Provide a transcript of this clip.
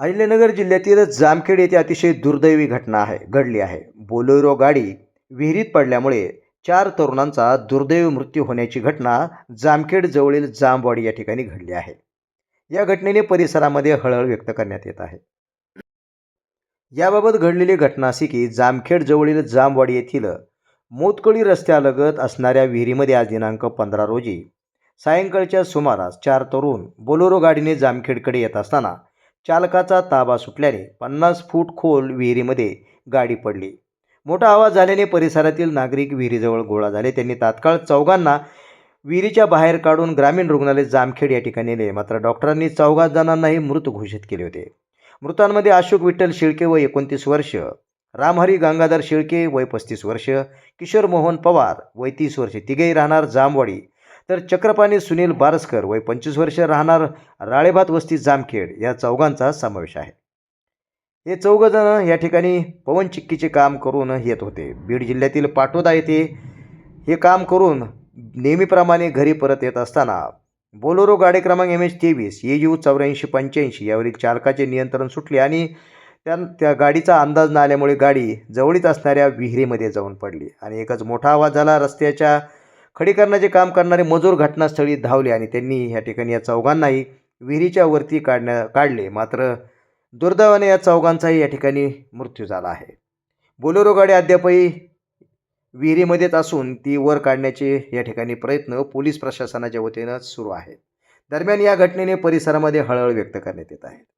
अहिल्यानगर जिल्ह्यातील जामखेड येथे अतिशय दुर्दैवी घटना आहे घडली आहे. बोलेरो गाडी विहिरीत पडल्यामुळे चार तरुणांचा दुर्दैवी मृत्यू होण्याची घटना जामखेड जवळील जामवाडी या ठिकाणी घडली आहे. या घटनेने परिसरामध्ये हळहळ व्यक्त करण्यात येत आहे. याबाबत घडलेली घटना अशी की जामखेड जवळील जामवाडी येथील मोतकळी रस्त्यालगत असणाऱ्या विहिरीमध्ये आज दिनांक पंधरा रोजी सायंकाळच्या सुमारास चार तरुण बोलेरो गाडीने जामखेडकडे येत असताना चालकाचा ताबा सुटल्याने पन्नास फूट खोल विहिरीमध्ये गाडी पडली. मोठा आवाज झाल्याने परिसरातील नागरिक विहिरीजवळ गोळा झाले. त्यांनी तात्काळ चौघांना विहिरीच्या बाहेर काढून ग्रामीण रुग्णालय जामखेड या ठिकाणी नेले. मात्र डॉक्टरांनी चौघा जणांनाही मृत घोषित केले होते. मृतांमध्ये अशोक विठ्ठल शिळके वय एकोणतीस वर्ष रामहरी गंगाधर शिळके वय पस्तीस वर्ष किशोर मोहन पवार वय तीस वर्ष. तिघेही राहणार जामवाडी तर चक्रपाणी सुनील बारसकर वय पंचवीस वर्ष राहणार राळेभात वस्ती जामखेड या चौघांचा समावेश आहे. हे चौघजण या ठिकाणी पवन चिक्कीचे काम करून येत होते. बीड जिल्ह्यातील पाटोदा येथे हे काम करून नेहमीप्रमाणे घरी परत येत असताना बोलोरो गाडी क्रमांक एम एच तेवीस ए यू चौऱ्याऐंशी पंच्याऐंशी यावरील चालकाचे नियंत्रण सुटले आणि त्या त्या गाडीचा अंदाज न आल्यामुळे गाडी जवळीत असणाऱ्या विहिरीमध्ये जाऊन पडली आणि एकच मोठा आवाज झाला रस्त्याच्या खडीकरणाचे काम करणारे मजूर घटनास्थळी धावले आणि त्यांनी या ठिकाणी या चौघांनाही विहिरीच्या वरती काढण्या काढले. मात्र दुर्दैवाने या चौघांचाही या ठिकाणी मृत्यू झाला आहे. बोलेरो गाडी अद्यापही विहिरीमध्येच असून ती वर काढण्याचे या ठिकाणी प्रयत्न पोलीस प्रशासनाच्या वतीनं सुरू आहेत. दरम्यान या घटनेने परिसरामध्ये हळहळ व्यक्त करण्यात येत आहे.